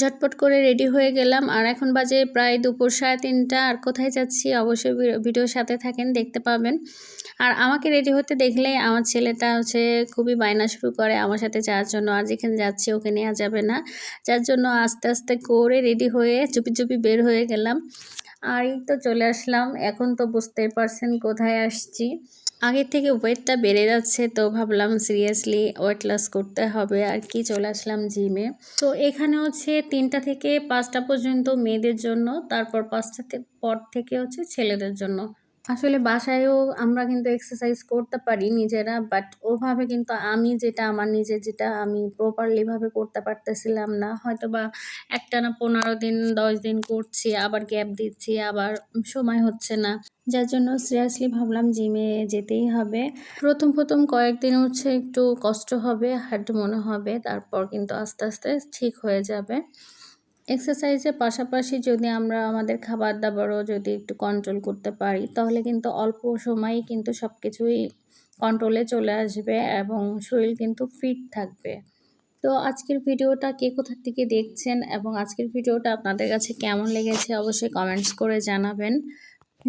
ঝটপট করে রেডি হয়ে গেলাম। আর এখন বাজে প্রায় দুপুর সাড়ে তিনটা। আর কোথায় যাচ্ছি? অবশ্যই ভিডিওর সাথে থাকেন, দেখতে পাবেন। আর আমাকে রেডি হতে দেখলে আমার ছেলেটা হচ্ছে খুবই বায়না শুরু করে আমার সাথে যাওয়ার জন্য। আর যেখানে যাচ্ছি ওকে নেওয়া যাবে না। যার জন্য আস্তে আস্তে করে রেডি হয়ে চুপি চুপি বের হয়ে গেলাম। আর এই তো চলে আসলাম। এখন তো বুঝতেই পারছেন কোথায় আসছি। আগের থেকে ওয়েটটা বেড়ে যাচ্ছে, তো ভাবলাম সিরিয়াসলি ওয়েট লস করতে হবে আর কি, চলে আসলাম জিমে তো এখানে হচ্ছে তিনটা থেকে পাঁচটা পর্যন্ত মেয়েদের জন্য, তারপর পাঁচটা পর থেকে হচ্ছে ছেলেদের জন্য। আসলে বাসায়ও আমরা কিন্তু এক্সারসাইজ করতে পারি নিজেরা বাট ওভাবে কিন্তু আমি যেটা, আমার নিজে যেটা, আমি প্রপারলিভাবে করতে পারতেছিলাম না। হয়তো বা একটা না পনেরো দিন, দশ দিন করছি, আবার গ্যাপ দিচ্ছি, আবার সময় হচ্ছে না। যার জন্য সিরিয়াসলি ভাবলাম জিমে যেতেই হবে। প্রথম প্রথম কয়েকদিন হচ্ছে একটু কষ্ট হবে হার্ড মনে হবে, তারপর কিন্তু আস্তে আস্তে ঠিক হয়ে যাবে। এক্সারসাইজের পাশাপাশি যদি আমরা আমাদের খাবার দাবারও যদি একটু কন্ট্রোল করতে পারি, তাহলে কিন্তু অল্প সময়েই কিন্তু সব কিছুই কন্ট্রোলে চলে আসবে এবং শরীর কিন্তু ফিট থাকবে। তো আজকের ভিডিওটা কে কোথা থেকে দেখছেন এবং আজকের ভিডিওটা আপনাদের কাছে কেমন লেগেছে অবশ্যই কমেন্টস করে জানাবেন।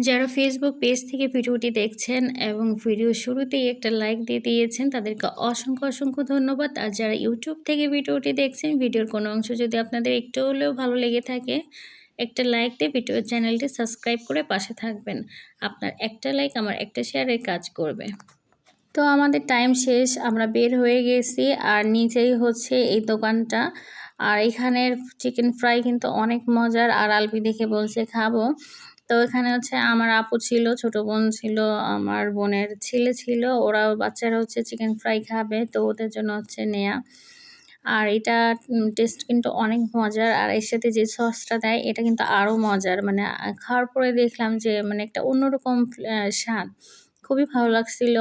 যারা ফেসবুক পেজ থেকে ভিডিওটি দেখছেন এবং ভিডিও শুরুতেই একটা লাইক দিয়ে দিয়েছেন, তাদেরকে অসংখ্য অসংখ্য ধন্যবাদ। আর যারা ইউটিউব থেকে ভিডিওটি দেখছেন, ভিডিওর কোনো অংশ যদি আপনাদের একটু হলেও ভালো লেগে থাকে, একটা লাইক দিয়ে ভিডিও চ্যানেলটি সাবস্ক্রাইব করে পাশে থাকবেন। আপনার একটা লাইক আমার একটা শেয়ারের কাজ করবে। তো আমাদের টাইম শেষ, আমরা বের হয়ে গেছি, আর নিজেই হচ্ছে এই দোকানটা। আর এখানের চিকেন ফ্রাই কিন্তু অনেক মজার, আর আলবি দেখে বলছে খাব। তো এখানে হচ্ছে আমার আপু ছিল, ছোট বোন ছিল, আমার বোনের ছেলে ছিল, ওরাও বাচ্চারা হচ্ছে চিকেন ফ্রাই খাবে, তো ওদের জন্য হচ্ছে নেয়া। আর এটা টেস্ট কিন্তু অনেক মজার, আর এর সাথে যে সসটা দেয়, এটা কিন্তু আরও মজার। মানে খাওয়ার পরে দেখলাম যে মানে একটা অন্যরকম স্বাদ। খুবই ভালো লাগছিল।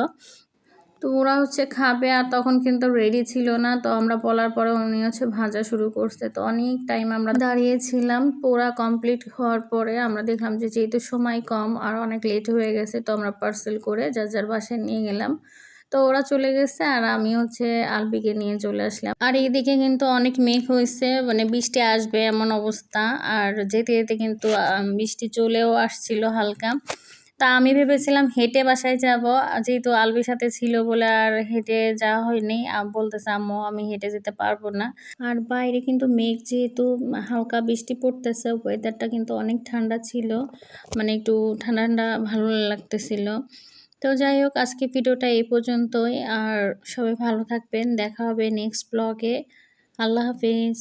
তো ওরা হচ্ছে খাবে আর তখন কিন্তু রেডি ছিল না। তো আমরা বলার পরে উনি হচ্ছে ভাজা শুরু করছে। তো অনেক টাইম আমরা দাঁড়িয়েছিলাম। পোড়া কমপ্লিট হওয়ার পরে আমরা দেখলাম যে যেহেতু সময় কম আর অনেক লেট হয়ে গেছে, তো আমরা পার্সেল করে যার যার বাসায় নিয়ে গেলাম। তো ওরা চলে গেছে আর আমি হচ্ছে আলবিকে নিয়ে চলে আসলাম। আর এইদিকে কিন্তু অনেক মেঘ হয়েছে মানে বৃষ্টি আসবে এমন অবস্থা। আর যেতে যেতে কিন্তু বৃষ্টি চলেও আসছিল হালকা। তা আমি ভেবেছিলাম হেঁটে বাসায় যাব। যেহেতু আলবির সাথে ছিল বলে আর হেঁটে যাওয়া হয়নি বলতেছে, আম্মু, আমি হেঁটে যেতে পারব না। আর বাইরে কিন্তু মেঘ যেহেতু হালকা বৃষ্টি পড়তেছে ওয়েদারটা কিন্তু অনেক ঠান্ডা ছিল। মানে একটু ঠান্ডা ঠান্ডা ভালো লাগতেছিল। তো যাই হোক আজকে ভিডিওটা এই পর্যন্তই। আর সবাই ভালো থাকবেন। দেখা হবে নেক্সট ব্লগে আল্লাহ হাফিজ।